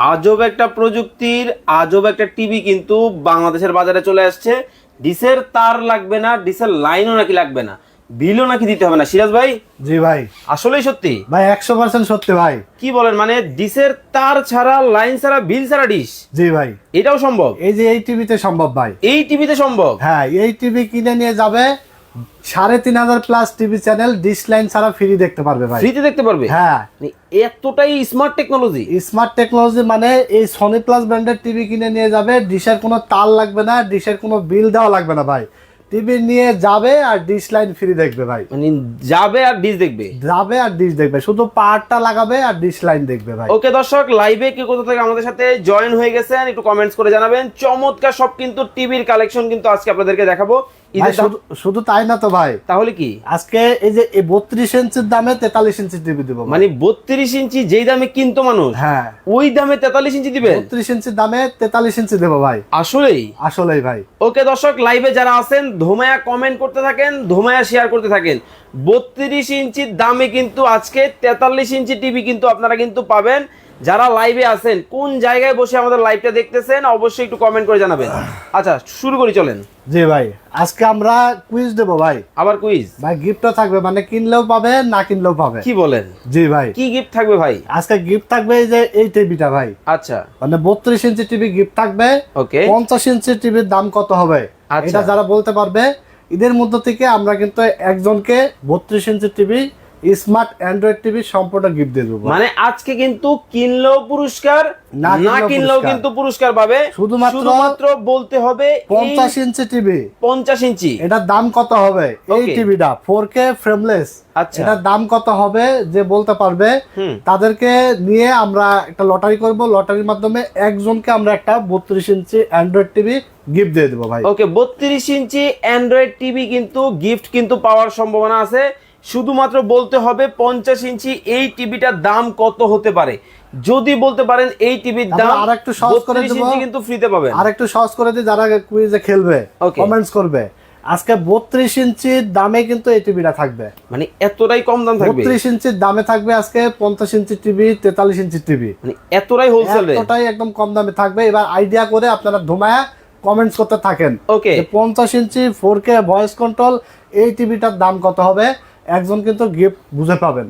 আজব একটা প্রযুক্তির আজব একটা টিভি কিন্তু বাংলাদেশের বাজারে চলে আসছে। ডিসের তার লাগবে না ডিসের লাইনও নাকি লাগবে না। বিলও নাকি দিতে হবে না। সিরাজ ভাই? জি ভাই। আসলেই সত্যি? ভাই একশো পার্সেন্ট সত্যি ভাই। কি বলেন মানে ডিসের তার ছাড়া লাইন ছাড়া বিল ছাড়া ডিশ জি ভাই। এটাও সম্ভব? এই যে এই টিভিতে সম্ভব ভাই। এই টিভিতে সম্ভব? হ্যাঁ এই টিভি কিনে নিয়ে যাবে সাড়ে তিন হাজার plus TV channel dish line ছাড়া ফ্রি দেখতে পারবে ভাই। ফ্রিতে দেখতে পারবে? হ্যাঁ। মানে এতটাই স্মার্ট টেকনোলজি স্মার্ট টেকনোলজি মানে এই সনি প্লাস ব্র্যান্ডের টিভি কিনে নিয়ে যাবে ডিশের কোনো তার লাগবে না ডিশের কোনো বিল দেওয়া লাগবে না ভাই। টিভি নিয়ে যাবে আর ডিশ লাইন ফ্রি দেখবে ভাই। মানে যাবে আর ডিশ দেখবে? যাবে আর ডিশ দেখবে শুধু পাওয়ারটা লাগাবে আর ডিশ লাইন দেখবে ভাই। ওকে দর্শক লাইভে কি কোথা থেকে আমাদের সাথে জয়েন হয়ে গেছেন একটু কমেন্টস করে জানাবেন। চমৎকার সব কিন্তু টিভির কালেকশন কিন্তু আজকে আপনাদেরকে দেখাবো। শুধু তাই না তো ভাই। তাহলে কি? আজকে এই যে বত্রিশ ইঞ্চির দামে তেতাল্লিশ ইঞ্চি টিভি দিব মানে বত্রিশ ইঞ্চি যেই দামে কিনতো মানুষ হ্যাঁ। ওই দামে তেতাল্লিশ ইঞ্চি দিবেন? বত্রিশ ইঞ্চির দামে তেতাল্লিশ ইঞ্চি দেবো ভাই। আসলেই? আসলেই ভাই। ওকে দর্শক লাইভে যারা আছেন ধোমায়া কমেন্ট করতে থাকেন ধোমায়া শেয়ার করতে থাকেন। বত্রিশ ইঞ্চির দামে কিন্তু আজকে তেতাল্লিশ ইঞ্চি টিভি কিন্তু আপনারা কিন্তু পাবেন। যারা লাইভে আছেন কোন জায়গায় বসে আমাদের লাইভটা দেখতেছেন অবশ্যই একটু কমেন্ট করে জানাবেন। আচ্ছা শুরু করি চলেন। জি ভাই আজকে আমরা কুইজ দেবো ভাই। আবার কুইজ ভাই গিফটও থাকবে মানে কিনলেও পাবে না কিনলেও পাবে। কি বলেন? জি ভাই। কি গিফট থাকবে ভাই? আজকে গিফট থাকবে এই যে এই টিভিটা ভাই। আচ্ছা। মানে বত্রিশ ইঞ্চি টিভি গিফট থাকবে ওকে। পঞ্চাশ ইঞ্চি টিভির দাম কত হবে? আচ্ছা। এটা যারা বলতে পারবে এদের মধ্য থেকে আমরা কিন্তু একজনকে বত্রিশ inch TV smart android TV সম্পূর্ণ গিফট দিয়ে দেবো। মানে আজকে কিন্তু কিনলেও পুরস্কার না কিনলেও কিন্তু পুরস্কার পাবে। শুধুমাত্র- শুধুমাত্র বলতে হবে পঞ্চাশ ইঞ্চি টিভি। পঞ্চাশ ইঞ্চি। এটার দাম কত হবে? এই টিভিটা ফোর কে ফ্রেমলেস আচ্ছা। এটার দাম কত হবে যে বলতে পারবে? তাদেরকে নিয়ে আমরা একটা লটারি করব। লটারির মাধ্যমে একজনকে আমরা একটা বত্রিশ ইঞ্চি অ্যান্ড্রয়েড টিভি গিফট দিয়ে দেবো ভাই। ওকে বত্রিশ ইঞ্চি অ্যান্ড্রয়েড টিভি কিন্তু গিফট কিন্তু পাওয়ার সম্ভাবনা আছে। শুধুমাত্র বলতে হবে পঞ্চাশ ইঞ্চি এই টিভিটার দাম কত হতে পারে। যদি বলতে পারেন এই টিভির দাম তারপর আরেকটু সহজ করে 32 ইঞ্চি কিন্তু ফ্রিতে পাবেন। আর একটু সহজ করে দিই যারা কুইজে খেলবে কমেন্টস করবে আজকে বত্রিশ ইঞ্চির দামে কিন্তু এই টিভিটা থাকবে। মানে এতটাই কম দাম থাকবে? বত্রিশ ইঞ্চির দামে থাকবে আজকে পঞ্চাশ ইঞ্চি টিভি তেতাল্লিশ ইঞ্চি টিভি। মানে এতটাই হোলসেল এতটাই একদম কম দামে থাকবে। এবার আইডিয়া করে আপনারা ধুমায়া কমেন্টস করতে থাকেন। ওকে পঞ্চাশ inch four K voice control এই টিভিটার দাম কত হবে? একজন কিন্তু গিফট বুঝে পাবেন।